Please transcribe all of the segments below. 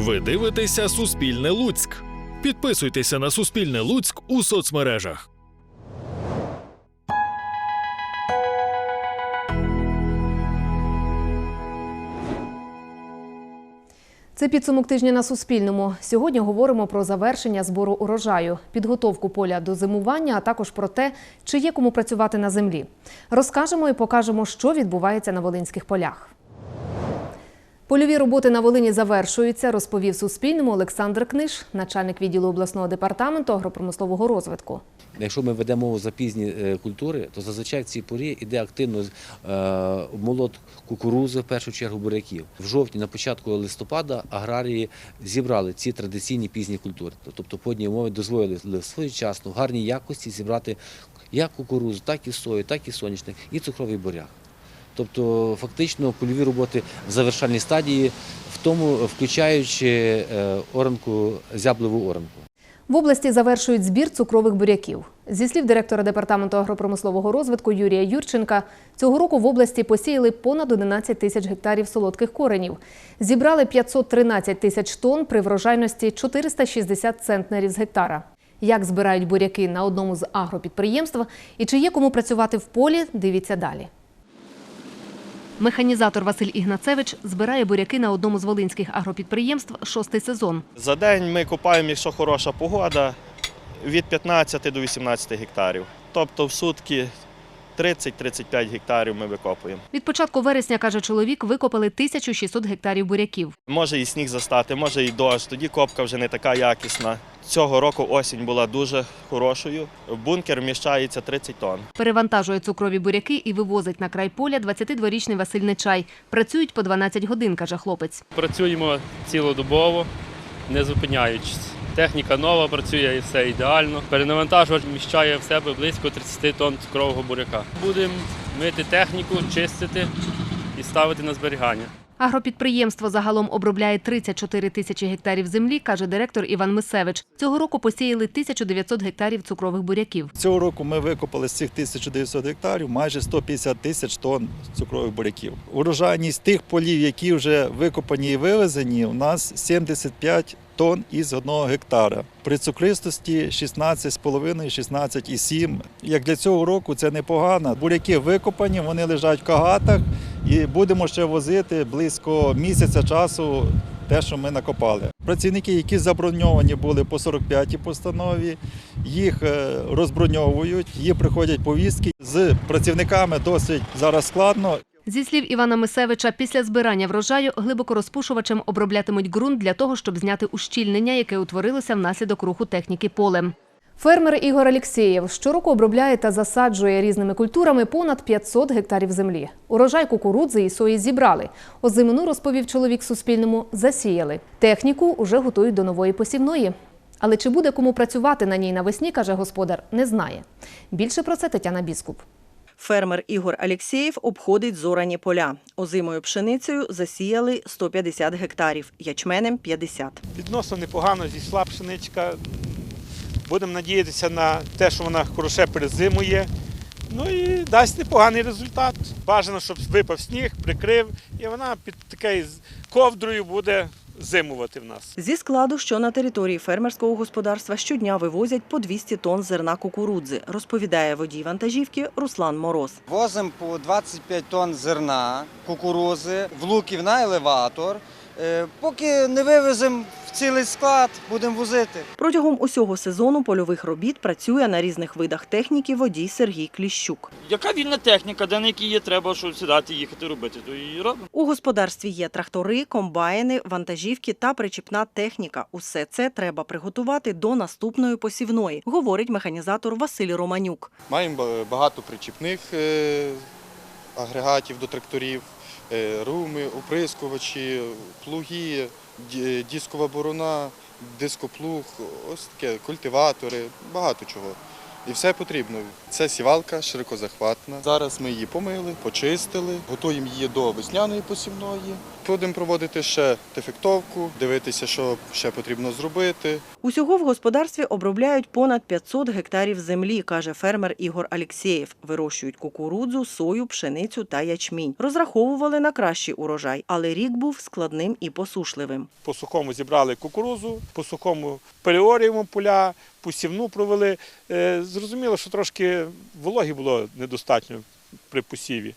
Ви дивитеся Суспільне Луцьк. Підписуйтеся на Суспільне Луцьк у соцмережах. Це підсумок тижня на Суспільному. Сьогодні говоримо про завершення збору урожаю, підготовку поля до зимування, а також про те, чи є кому працювати на землі. Розкажемо і покажемо, що відбувається на волинських полях. Польові роботи на Волині завершуються, розповів Суспільному Олександр Книж, начальник відділу обласного департаменту агропромислового розвитку. Якщо ми ведемо мову за пізні е, культури, то зазвичай в цій порі йде активно е, обмолот кукурузи, в першу чергу буряків. В жовтні, на початку листопада, аграрії зібрали ці традиційні пізні культури. Тобто подні умови дозволили своєчасно в гарній якості зібрати як кукурузу, так і сою, так і соняшник, і цукровий буряк. Тобто, фактично, польові роботи в завершальній стадії, в тому включаючи е, оранку, зяблову оранку. В області завершують збір цукрових буряків. Зі слів директора департаменту агропромислового розвитку Юрія Юрченка, цього року в області посіяли понад 11 тисяч гектарів солодких коренів. Зібрали 513 тисяч тонн при врожайності 460 центнерів з гектара. Як збирають буряки на одному з агропідприємств і чи є кому працювати в полі, дивіться далі. Механізатор Василь Ігнацевич збирає буряки на одному з волинських агропідприємств шостий сезон. За день ми копаємо, якщо хороша погода, від 15 до 18 гектарів. Тобто в сутки 30-35 гектарів ми викопуємо. Від початку вересня, каже чоловік, викопали 1600 гектарів буряків. Може і сніг застати, може і дощ, тоді копка вже не така якісна. Цього року осінь була дуже хорошою. В бункер вміщається 30 тонн. Перевантажує цукрові буряки і вивозить на край поля 22-річний Василь Нечай. Працюють по 12 годин, каже хлопець. Працюємо цілодобово, не зупиняючись. Техніка нова працює і все ідеально. Перенавантажувач вміщає в себе близько 30 тонн цукрового буряка. Будемо мити техніку, чистити і ставити на зберігання. Агропідприємство загалом обробляє 34 тисячі гектарів землі, каже директор Іван Мисевич. Цього року посіяли 1900 гектарів цукрових буряків. Цього року ми викопали з цих 1900 гектарів майже 150 тисяч тонн цукрових буряків. Урожайність тих полів, які вже викопані і вивезені, у нас 75 тонн із одного гектара. При цукристості 16,5-16,7. Як для цього року це непогано. Буряки викопані, вони лежать в кагатах і будемо ще возити близько місяця часу те, що ми накопали. Працівники, які заброньовані були по 45-й постанові, їх е, розброньовують, їм приходять повістки. З працівниками досить зараз складно. Зі слів Івана Мисевича, після збирання врожаю глибокорозпушувачем оброблятимуть ґрунт для того, щоб зняти ущільнення, яке утворилося внаслідок руху техніки полем. Фермер Ігор Алєксєєв щороку обробляє та засаджує різними культурами понад 500 гектарів землі. Урожай кукурудзи і сої зібрали. Озимину, розповів чоловік Суспільному, засіяли. Техніку уже готують до нової посівної. Але чи буде кому працювати на ній навесні, каже господар, не знає. Більше про це Тетяна Біскуп. Фермер Ігор Алєксєєв обходить зорані поля. Озимою пшеницею засіяли 150 гектарів, ячменем 50. Відносно непогано зійшла пшеничка. Будемо надіятися на те, що вона хороше перезимує. Ну і дасть непоганий результат. Бажано, щоб випав сніг, прикрив, і вона під такою ковдрою буде зимувати в нас. Зі складу, що на території фермерського господарства щодня вивозять по 200 тонн зерна кукурудзи, розповідає водій вантажівки Руслан Мороз. Возимо по 25 тонн зерна, кукурузи, в луків на елеватор. Е, Поки не вивеземо в цілий склад, будемо возити. Протягом усього сезону польових робіт працює на різних видах техніки водій Сергій Кліщук. Яка вільна техніка, де на якій є, треба що сідати, їхати робити, то і робимо. У господарстві є трактори, комбайни, вантажівки та причіпна техніка. Усе це треба приготувати до наступної посівної, говорить механізатор Василь Романюк. Маємо багато причіпних е, агрегатів до тракторів, руми, оприскувачі, плуги, дискова борона, дископлуг, ось таке, культиватори, багато чого. І все потрібно. Це сівалка широкозахватна. Зараз ми її помили, почистили, готуємо її до весняної посівної. Будемо проводити ще дефектовку, дивитися, що ще потрібно зробити. Усього в господарстві обробляють понад 500 гектарів землі, каже фермер Ігор Алєксєєв. Вирощують кукурудзу, сою, пшеницю та ячмінь. Розраховували на кращий урожай, але рік був складним і посушливим. По сухому зібрали кукурузу, по сухому переорюємо поля, посівну провели. Зрозуміло, що трошки вологі було недостатньо при посіві.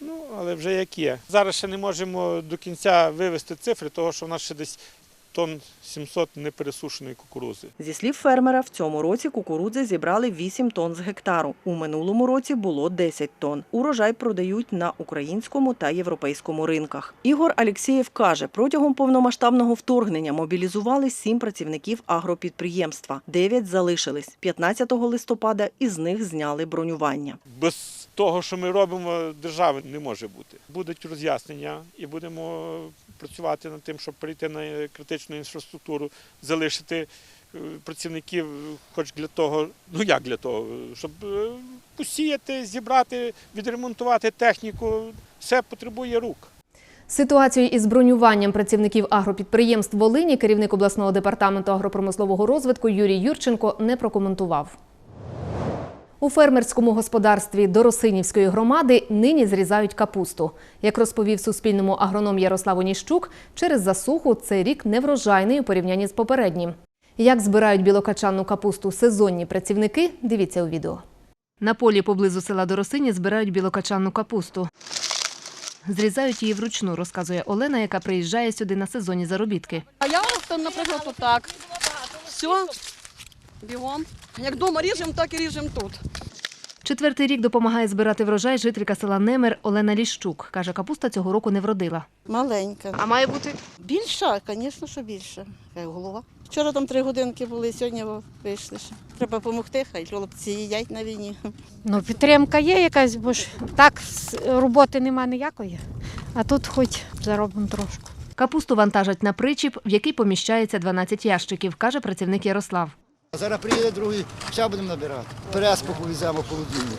Ну, але вже як є. Зараз ще не можемо до кінця вивести цифри, того що в нас ще десь тонн 700 непересушеної кукурузи. Зі слів фермера, в цьому році кукурудзи зібрали 8 тонн з гектару. У минулому році було 10 тонн. Урожай продають на українському та європейському ринках. Ігор Алєксєєв каже, протягом повномасштабного вторгнення мобілізували 7 працівників агропідприємства. 9 залишились. 15 листопада із них зняли бронювання. Без того, що ми робимо, держави не може бути. Будуть роз'яснення і будемо працювати над тим, щоб перейти на критичну інфраструктуру, залишити е, працівників, хоч для того, ну як для того, щоб е, посіяти, зібрати, відремонтувати техніку. Все потребує рук. Ситуацію із бронюванням працівників агропідприємств Волині керівник обласного департаменту агропромислового розвитку Юрій Юрченко не прокоментував. У фермерському господарстві Доросинівської громади нині зрізають капусту. Як розповів Суспільному агроном Ярослав Оніщук, через засуху цей рік неврожайний у порівнянні з попереднім. Як збирають білокачанну капусту сезонні працівники, дивіться у відео. На полі поблизу села Доросині збирають білокачанну капусту. Зрізають її вручну, розказує Олена, яка приїжджає сюди на сезонні заробітки. А я ось, наприклад, отак. Все, бігом. Як вдома ріжемо, так і ріжемо тут. Четвертий рік допомагає збирати врожай жителька села Немер Олена Ліщук. Каже, капуста цього року не вродила. Маленька. А має бути Більша, звісно, що більша. Як голова. Вчора там три годинки були, сьогодні вийшли ще. Треба допомогти, хай хлопці їдять на війні. Ну, підтримка є якась, бо ж так роботи нема ніякої. А тут хоч заробимо трошку. Капусту вантажать на причіп, в який поміщається 12 ящиків, каже працівник Ярослав. Зараз приїде другий, ще будемо набирати. Переспоку віземо в холодильник.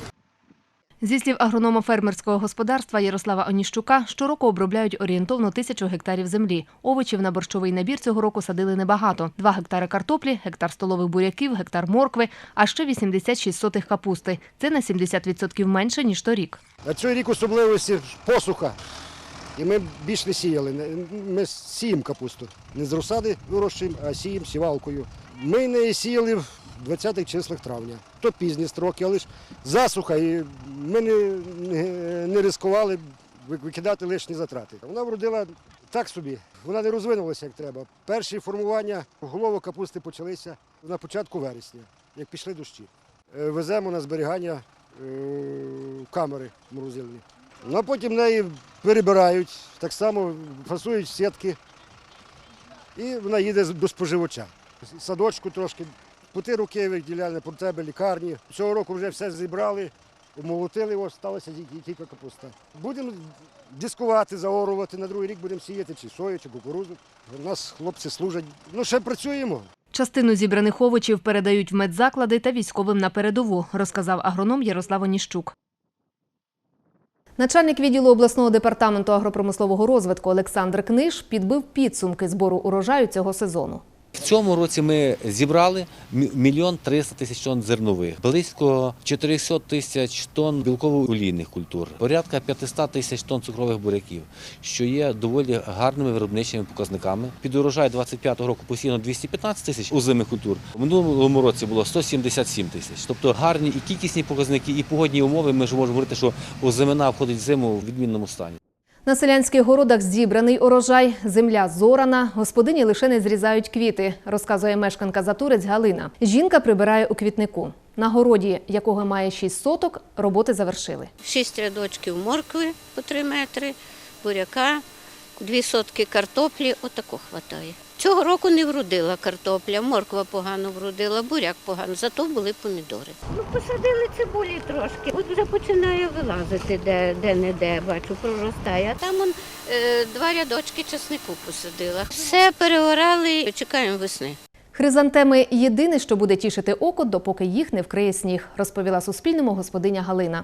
Зі слів агронома фермерського господарства Ярослава Оніщука, щороку обробляють орієнтовно тисячу гектарів землі. Овочів на борщовий набір цього року садили небагато: два гектари картоплі, гектар столових буряків, гектар моркви, а ще 86 сотих капусти. Це на 70% менше ніж торік. На цей рік особливості посуха. І ми більш не сіяли. Ми сіємо капусту. Не з розсади вирощуємо, а сіємо сівалкою. Ми не сіяли в 20-х числах травня. То пізні строки, але ж засуха, і ми не, не, ризикували викидати лишні затрати. Вона вродила так собі, вона не розвинулася як треба. Перші формування головок капусти почалися на початку вересня, як пішли дощі. Е, Веземо на зберігання е, камери морозильні. Ну, а потім неї перебирають, так само фасують сітки, і вона їде до споживача. Садочку трошки, пути руки виділяли, про тебе лікарні. Цього року вже все зібрали, молотили сталося тільки, капуста. Будемо дискувати, заорувати, на другий рік будемо сіяти чи сою, чи кукурудзу. У нас хлопці служать. Ну, ще працюємо. Частину зібраних овочів передають в медзаклади та військовим на передову, розказав агроном Ярослав Оніщук. Начальник відділу обласного департаменту агропромислового розвитку Олександр Книж підбив підсумки збору урожаю цього сезону. В цьому році ми зібрали мільйон триста тисяч тонн зернових, близько 400 тисяч тонн білково-олійних культур, порядка 500 тисяч тонн цукрових буряків, що є доволі гарними виробничими показниками. Під урожай 25-го року посіяно 215 тисяч озимих культур. У минулому році було 177 тисяч. Тобто гарні і кількісні показники, і погодні умови. Ми ж можемо говорити, що озимина входить в зиму в відмінному стані. На селянських городах зібраний урожай, земля зорана, господині лише не зрізають квіти, розказує мешканка Затурець Галина. Жінка прибирає у квітнику. На городі, якого має 6 соток, роботи завершили. Шість рядочків моркви по 3 метри, буряка, дві сотки картоплі, отако хватає. Цього року не вродила картопля, морква погано вродила, буряк погано, зато були помідори. Ну, посадили цибулі трошки. От вже починає вилазити де, де не де, бачу, проростає. А там он, е, два рядочки часнику посадила. Все переорали, чекаємо весни. Хризантеми єдине, що буде тішити око, допоки їх не вкриє сніг, розповіла Суспільному господиня Галина.